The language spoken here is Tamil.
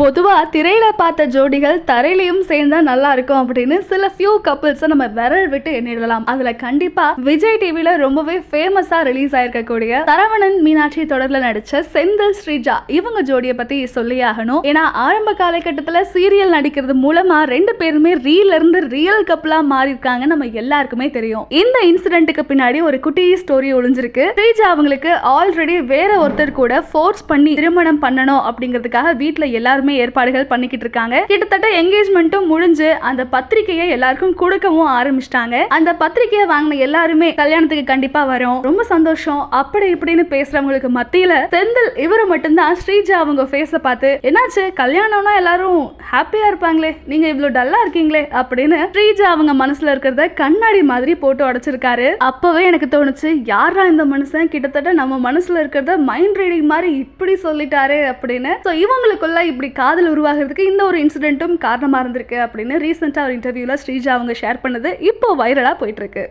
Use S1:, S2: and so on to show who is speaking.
S1: பொதுவாக திரையில் பார்த்த ஜோடிகள் தரையிலையும் சேர்ந்தா நல்லா இருக்கும் அப்படின்னு சில ஃபியூ கப்புள்ஸை நம்ம விரல் விட்டு எண்ணிடலாம். அதில் கண்டிப்பாக விஜய் டிவியில் ரொம்பவே ஃபேமஸாக ரிலீஸ் ஆயிருக்கக்கூடிய சரவணன் மீனாட்சி தொடரில் நடித்த செந்தில் ஸ்ரீஜா இவங்க ஜோடியை பற்றி சொல்லி ஆகணும். ஏன்னா ஆரம்ப காலகட்டத்தில் சீரியல் நடிக்கிறது மூலமாக ரெண்டு பேருமே ரீல்ல இருந்து ரியல் கப்பலா மாறியிருக்காங்க நம்ம எல்லாருக்குமே தெரியும். இந்த இன்சிடென்ட்டுக்கு பின்னாடி ஒரு குட்டி ஸ்டோரி ஒளிஞ்சிருக்கு. ஸ்ரீஜா அவங்களுக்கு ஆல்ரெடி வேற ஒருத்தர் கூட ஃபோர்ஸ் பண்ணி திருமணம் பண்ணணும் அப்படிங்கிறதுக்காக வீட்டில் எல்லாருமே ஏற்பாடுகள் பண்ணிக்கிட்டு இருக்காங்க. கிட்டத்தட்ட என்கேஜ்மெண்ட்டும் முடிஞ்சு அந்த பத்திரிக்கையை எல்லாருக்கும் கொடுக்கவும் ஆரம்பிச்சிட்டாங்க. அந்த பத்திரிக்கையை வாங்கின எல்லாருமே கல்யாணத்துக்கு கண்டிப்பா வரும். ரொம்ப சந்தோஷம். அப்படி இப்படின்னு பேசுறவங்களுக்கு மத்தியில செந்தில் இவரு மட்டும்தான் ஸ்ரீஜா அவங்க ஃபேஸை பார்த்து என்னாச்சு? கல்யாணம்னா எல்லாரும் ஹாப்பியா இருப்பாங்களே? நீங்க இவ்வளவு டல்லா இருக்கீங்களே? அப்படின்னு ஸ்ரீஜா அவங்க மனசுல இருக்கிறத கண்ணாடி மாதிரி போட்டு உடைச்சிருக்காரு. அப்பவே எனக்கு தோணுச்சு யாரா இந்த மனுஷன்? கிட்டத்தட்ட நம்ம மனசுல இருக்கிறத மைண்ட் ரீடிங் மாதிரி இப்படி சொல்லிட்டாரு அப்படின்னு. ஸோ இவங்களுக்குள்ள இப்படி காதல் உருவாகிறதுக்கு இந்த ஒரு இன்சிடென்ட்டும் காரணமாக இருந்திருக்கு அப்படின்னு ரீசெண்டாக ஒரு இன்டர்வியூவில் ஸ்ரீஜா அவங்க ஷேர் பண்ணது இப்போ வைரலாக போயிட்டுருக்கு.